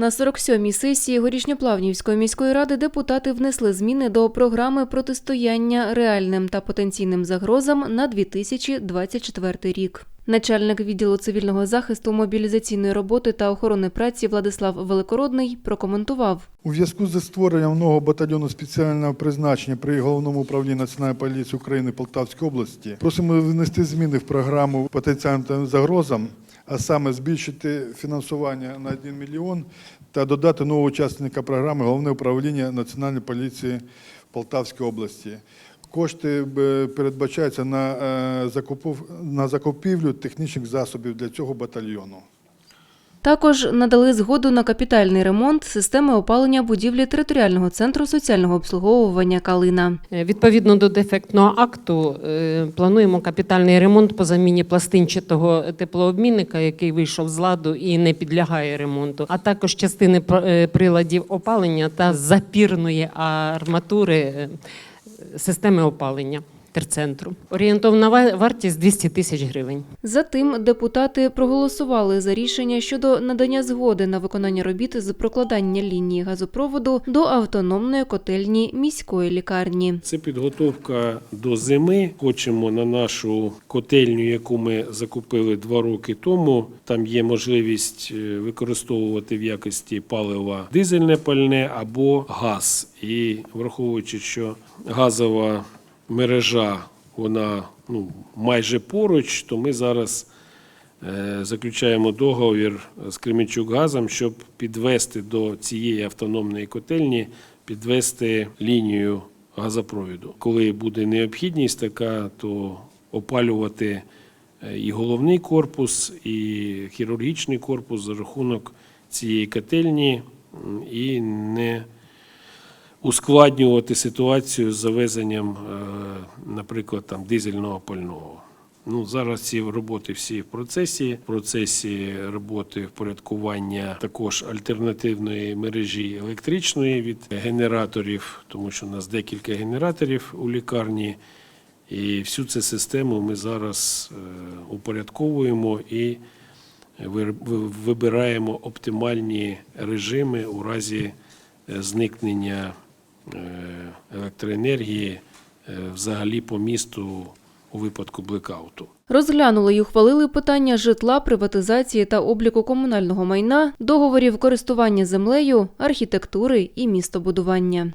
На 47-й сесії Горішньоплавнівської міської ради депутати внесли зміни до програми протистояння реальним та потенційним загрозам на 2024 рік. Начальник відділу цивільного захисту, мобілізаційної роботи та охорони праці Владислав Великородний прокоментував. У зв'язку зі створенням нового батальйону спеціального призначення при головному управлінні Національної поліції України Полтавської області просимо внести зміни в програму потенціальним загрозам, а саме збільшити фінансування на 1 мільйон та додати нового учасника програми головне управління Національної поліції в Полтавській області. Кошти е, передбачаються е, на закупівлю технічних засобів для цього батальйону. Також надали згоду на капітальний ремонт системи опалення будівлі територіального центру соціального обслуговування Калина. Е, Відповідно до дефектного акту, е, плануємо капітальний ремонт по заміні пластинчатого теплообмінника, який вийшов з ладу і не підлягає ремонту, а також частини е, приладів опалення та запірної арматури системи опалення терцентру. Орієнтовна ва- вартість 200 тисяч гривень. Затим депутати проголосували за рішення щодо надання згоди на виконання робіт з прокладання лінії газопроводу до автономної котельні міської лікарні. Це підготовка до зими. Хочемо на нашу котельню, яку ми закупили два роки тому. Там є можливість е, використовувати в якості палива дизельне пальне або газ. І враховуючи, що газова мережа вона ну, майже поруч, то ми зараз е, заключаємо договір з Кременчук-газом, щоб підвести до цієї автономної котельні, підвести лінію газопроводу. Коли буде необхідність така, то опалювати е, і головний корпус, і хірургічний корпус за рахунок цієї котельні і не ускладнювати ситуацію з завезенням, е, наприклад, там дизельного пального. Ну, зараз ці роботи всі в процесі. В процесі роботи впорядкування також альтернативної мережі електричної від генераторів, тому що у нас декілька генераторів у лікарні. І всю цю систему ми зараз е, упорядковуємо і вибираємо оптимальні режими у разі е, зникнення електроенергії е, взагалі по місту у випадку блекауту. Розглянули й ухвалили питання житла, приватизації та обліку комунального майна, договорів користування землею, архітектури і містобудування.